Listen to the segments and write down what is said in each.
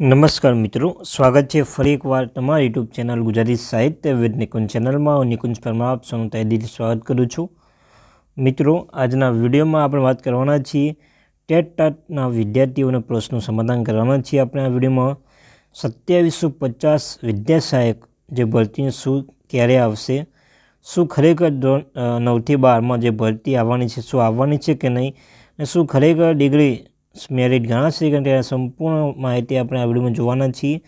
નમસ્કાર મિત્રો, સ્વાગત છે ફરી એકવાર તમારા યુટ્યુબ ચેનલ ગુજરાતી સાહિત્ય વિદ નિકુંજ ચેનલમાં. હું નિકુંજ પરમાર આપ સૌનું તહેદીથી સ્વાગત કરું છું. મિત્રો, આજના વિડીયોમાં આપણે વાત કરવાના છીએ ટેટ ટાટના વિદ્યાર્થીઓના પ્રશ્નનું સમાધાન કરવાના છીએ આપણે આ વિડીયોમાં. સત્યાવીસો પચાસ વિદ્યાસહાયક જે ભરતી શું, ક્યારે આવશે, શું ખરેખર ધોરણ નવથી બારમાં જે ભરતી આવવાની છે, શું આવવાની છે કે નહીં, અને શું ખરેખર ડિગ્રી મેરિટ ઘણા કે એના સંપૂર્ણ માહિતી આપણે આ વિડીયોમાં જોવાના છીએ.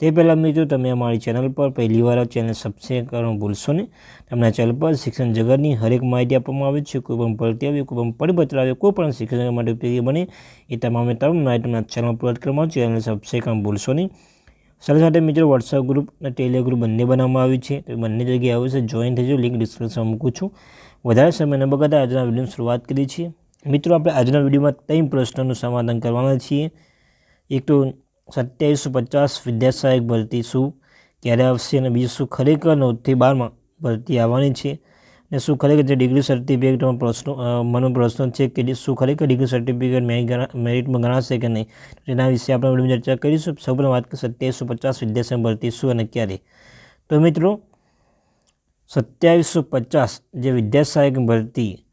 તે પહેલાં મિત્રો, તમે અમારી ચેનલ પર પહેલીવાર આ ચેનલ સબસ્ક્રાઈબ કરવાનું ભૂલશો નહીં. તમને ચેનલ પર શિક્ષણ જગતની હરેક માહિતી આપવામાં આવે છે. કોઈ પણ ભરતી આવે, કોઈ પણ પરિપત્ર આવે, કોઈ પણ શિક્ષણ માટે ઉપયોગી બને, એ તમામે તમામ માહિતી તમને ચેનલ પર કરવામાં ચેનલ સબસ્ક્રાઈબ કરવાનું ભૂલશો નહીં. સાથે સાથે મિત્રો વોટ્સઅપ ગ્રુપ અને ટેલિગ્રુપ ગ્રુપ બંને બનાવવામાં આવ્યું છે. તો બંને જગ્યાએ આવશે જોઈન થજો લિંક ડિસ્ક્રિપ્શનમાં મૂકું છું. વધારે સમય ન બગાડતા આજના વિડીયોની શરૂઆત કરી છીએ. મિત્રો, આપણે આજના વિડીયોમાં ત્રણ પ્રશ્નોનું સમાધાન કરવાના છીએ. એક તો, સત્યાવીસો પચાસ વિદ્યાસહાયક ભરતી શું? ક્યારે આવશે અને બીજું શું? ખરેખર નવથી બારમાં ભરતી આવવાની છે. અને શું ખરેખર જે ડિગ્રી સર્ટિફિકેટમાં પ્રશ્નો મનો પ્રશ્ન છે કે શું ખરેખર ડિગ્રી સર્ટિફિકેટ મેરિટમાં ગણાશે કે નહીં? તેના વિશે આપણે વિડીયોમાં ચર્ચા કરીશું. સૌપ્રથમ વાત કરીએ સત્યાવીસો પચાસ વિદ્યાસહાયક ભરતી શું અને ક્યારે? તો મિત્રો, સત્યાવીસો પચાસ જે વિદ્યાસહાયક ભરતી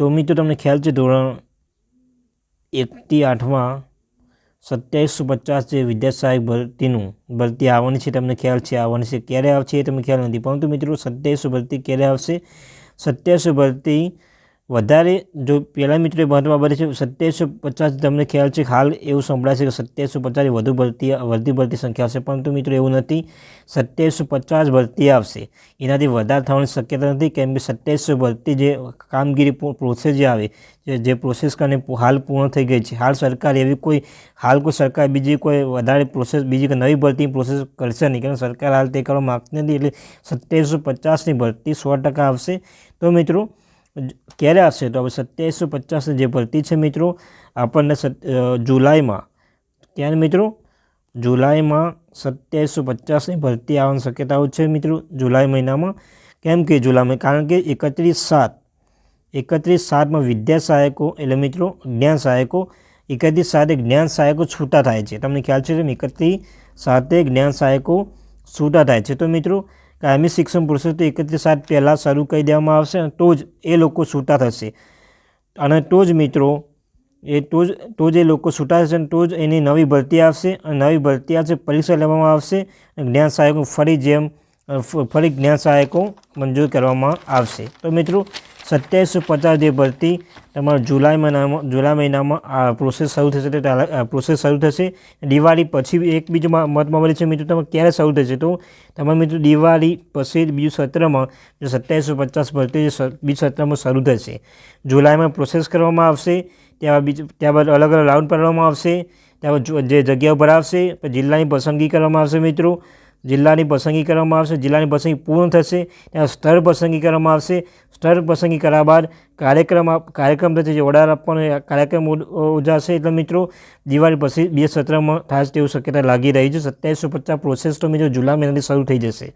તો મિત્રો તમને ખ્યાલ છે ધોરણ એકથી આઠમાં સત્યાવીસો પચાસ જે વિદ્યા ભરતીનું ભરતી આવવાની છે, તમને ખ્યાલ છે આવવાની છે, ક્યારે આવશે એ તમને ખ્યાલ નથી. પરંતુ મિત્રો, સત્યાવીસો ભરતી ક્યારે આવશે? સત્યાવીસો ભરતી વધારે જો પહેલા મિત્રો મહત્વ બાબત છે, સત્યાવીસો પચાસ તમને ખ્યાલ છે હાલ એવું સંભળાય છે કે સત્યાવીસો પચાસ વધુ ભરતી વધુ ભરતી સંખ્યા આવશે, પરંતુ મિત્રો એવું નથી. સત્યાવીસો પચાસ ભરતી આવશે. એનાથી વધારે થવાની શક્યતા નથી, કેમ કે સત્યાવીસો ભરતી જે કામગીરી પ્રોસેસ જે આવે, જે પ્રોસેસ કરીને હાલ પૂર્ણ થઈ ગઈ છે. હાલ સરકાર એવી કોઈ, હાલ કોઈ સરકાર બીજી કોઈ વધારે પ્રોસેસ બીજી કોઈ નવી ભરતી પ્રોસેસ કરશે નહીં કારણ સરકાર હાલ તે કરવા માગતી નથી, એટલે સત્યાવીસો પચાસની ભરતી સો ટકા આવશે. તો મિત્રો ક્યારે આવશે? તો હવે સત્યાવીસો પચાસની જે ભરતી છે મિત્રો, આપણને જુલાઈમાં, ક્યારે મિત્રો? જુલાઈમાં સત્યાવીસો પચાસની ભરતી આવવાની શક્યતાઓ છે મિત્રો, જુલાઈ મહિનામાં. કેમ કે જુલાઈમાં? કારણ કે એકત્રીસ સાત, એકત્રીસ સાતમાં વિદ્યા સહાયકો એટલે મિત્રો જ્ઞાન સહાયકો એકત્રીસ સાતે જ્ઞાન સહાયકો છૂટા થાય છે. તમને ખ્યાલ છે એકત્રીસ સાતે જ્ઞાન સહાયકો છૂટા થાય છે. તો મિત્રો કાયમી શિક્ષણ પુરુષોત્તર એકત્રીસ સાત પહેલાં શરૂ કરી દેવામાં આવશે અને તો જ એ લોકો છૂટા થશે. અને તો જ મિત્રો, એ તો જ તો જ એ લોકો છૂટા થશે અને તો જ એની નવી ભરતી આવશે અને નવી ભરતી આવશે પરીક્ષા લેવામાં આવશે અને જ્ઞાન સહાયકો ફરી જેમ, ફરી જ્ઞાન સહાયકો મંજૂર કરવામાં આવશે. તો મિત્રો સત્યાવીસો પચાસ જે ભરતી તમારો જુલાઈ મહિનામાં જુલાઈ મહિનામાં, આ પ્રોસેસ શરૂ થશે તે પ્રોસેસ શરૂ થશે. દિવાળી પછી એક બીજું મત મળે છે મિત્રો, તમે ક્યારે શરૂ થશે તો? તમારે મિત્રો દિવાળી પછી બીજું સત્રમાં જે સત્યાવીસો પચાસ ભરતી બીજું સત્રમાં શરૂ થશે. જુલાઈમાં પ્રોસેસ કરવામાં આવશે ત્યારબાદ બીજું ત્યારબાદ અલગ અલગ રાઉન્ડ પાડવામાં આવશે ત્યારબાદ જો- જગ્યાઓ ભરાવશે જિલ્લાની પસંદગી કરવામાં આવશે મિત્રો. જિલ્લાની પસંદગી કરવામાં આવશે, જિલ્લાની પસંદગી પૂર્ણ થશે, ત્યાં સ્તર પસંદગી કરવામાં આવશે. સ્તર પસંદગી કર્યા બાદ કાર્યક્રમ કાર્યક્રમ થશે, જે ઓર્ડર આપવાનો કાર્યક્રમ ઉજ- ઉજાશે. એટલે મિત્રો, દિવાળી પછી બે સત્રમાં થાય તેવું શક્યતા લાગી રહી છે. સત્યાવીસો પચાસ પ્રોસેસ તો મિત્રો જુલાઈ મહિનાથી શરૂ થઈ જશે.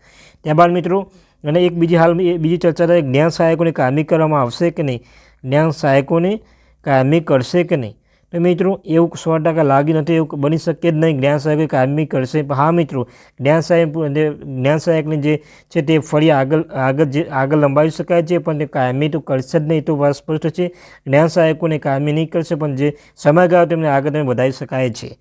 ત્યારબાદ મિત્રો, અને એક બીજી હાલ બીજી ચર્ચા થાય, જ્ઞાન સહાયકોને કાયમી કરવામાં આવશે કે નહીં? જ્ઞાન સહાયકોને કાયમી કરશે કે નહીં? તો મિત્રો, એવું સો ટકા લાગ્યું નથી, એવું બની શકે જ નહીં. જ્ઞાન સાહેબ કાયમી કરશે. હા મિત્રો, જ્ઞાન સાહેબ જ્ઞાન સહાયકની જે છે તે ફરી આગળ આગળ જે, આગળ લંબાવી શકાય છે, પણ તે કાયમી તો કરશે જ નહીં તો વાત સ્પષ્ટ છે. જ્ઞાન સહાયકોને કાયમી નહીં કરશે, પણ જે સમયગાળો તેમને આગળ વધારી શકાય છે.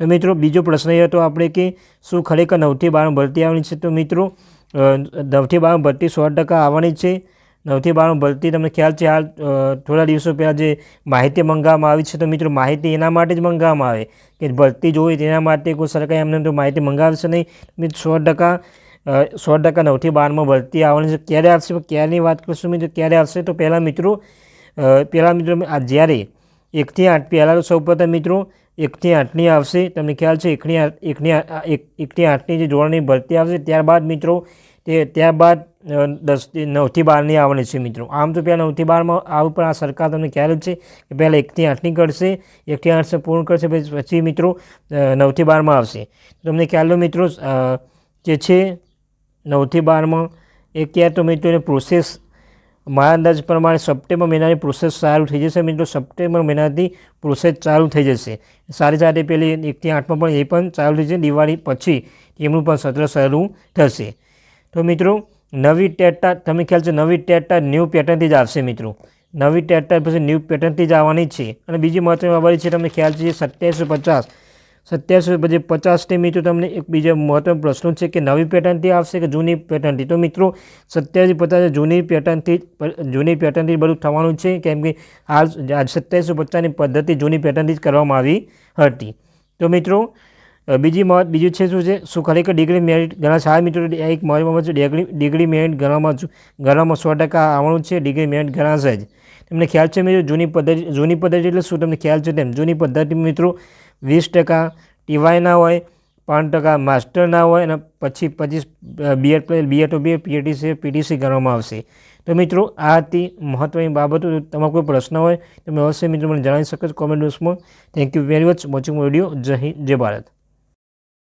તો મિત્રો, બીજો પ્રશ્ન એ હતો આપણે કે શું ખરેખર નવથી બાર ભરતી આવવાની છે? તો મિત્રો નવથી બાર ભરતી સો ટકા આવવાની છે. નવથી બારનું ભરતી, તમને ખ્યાલ છે, હાલ થોડા દિવસો પહેલાં જે માહિતી મંગાવવામાં આવી છે, તો મિત્રો માહિતી એના માટે જ મંગાવવામાં આવે કે ભરતી જોઈ તેના માટે કોઈ સરકાર એમને તો માહિતી મંગાવશે નહીં. મિત્રો સો ટકા સો ટકા નવથી બારમાં ભરતી આવવાની છે. ક્યારે આવશે? ક્યારની વાત કરશું મિત્રો? ક્યારે આવશે? તો પહેલાં મિત્રો પહેલાં મિત્રો, આ જ્યારે એકથી આઠ, પહેલાં તો સૌપ્રથમ મિત્રો, એકથી આઠની આવશે. તમને ખ્યાલ છે, એકની આઠ એકની એકથી આઠની જે ધોરણની ભરતી આવશે, ત્યારબાદ મિત્રો, તે, ત્યારબાદ દસથી નવથી બારની આવવાની છે મિત્રો. આમ તો પહેલાં નવથી બારમાં આવું પણ આ સરકાર તમને ખ્યાલ જ છે કે પહેલાં એકથી આઠની કરશે, એકથી આઠ પૂર્ણ કરશે, પછી મિત્રો નવથી બારમાં આવશે. તમને ખ્યાલ મિત્રો જે છે નવથી બારમાં, એ ક્યાં તો મિત્રો એને પ્રોસેસ મારા અંદાજ પ્રમાણે સપ્ટેમ્બર મહિનાની પ્રોસેસ ચાલુ થઈ જશે મિત્રો. સપ્ટેમ્બર મહિનાથી પ્રોસેસ ચાલુ થઈ જશે. સારી સાથે પેલી એકથી આઠમાં પણ એ પણ ચાલુ થઈ જશે. દિવાળી પછી એમનું પણ સત્ર શરૂ થશે. તો મિત્રો નવી ટેટા તમે ખ્યાલ છે નવી ટેટા ન્યૂ પેટર્નથી જ આવશે મિત્રો. નવી ટેટા પછી ન્યૂ પેટર્નથી જ આવવાની છે. અને બીજી મહત્વની બાબત છે, તમને ખ્યાલ છે સત્યાવીસો પચાસ. સત્યાવીસો પછી પચાસથી મિત્રો તમને એક બીજા મહત્વનો પ્રશ્ન છે કે નવી પેટર્નથી આવશે કે જૂની પેટર્નથી તો મિત્રો, સત્યાવીસ પચાસ જૂની પેટર્નથી જૂની પેટર્નથી બધું થવાનું છે, કેમ કે હાલ સત્યાવીસો પચાસની પદ્ધતિ જૂની પેટર્નથી જ કરવામાં આવી હતી. તો મિત્રો બીજી મત બીજું છે શું છે? શું ખરેખર ડિગ્રી મેરિટ ઘણા સારા મિત્રો એક મહત્વમાં છે ડિગ્રી ડિગ્રી મેરિટ જ- ગણવામાં સો ટકા આવવાનું છે ડિગ્રી મેરિટ ગણાશે જ. તમને ખ્યાલ છે મિત્રો, જૂની પદ્ધતિ જૂની પદ્ધતિ એટલે શું તમને ખ્યાલ છે તેમ? જૂની પદ્ધતિ મિત્રો, વીસ ટકા ટીવાયના હોય, પાંચ ટકા માસ્ટરના હોય અને પછી પચીસ BEd BEd to BEd PATC PTC ગણવામાં આવશે. તો મિત્રો, આ હતી મહત્ત્વની બાબતો. તમારો કોઈ પ્રશ્ન હોય, તમે અવશ્ય મિત્રો મને જણાવી શકો છો કોમેન્ટ બોક્સમાં. Thank you very much watching video જય હિન્દ, જય ભારત.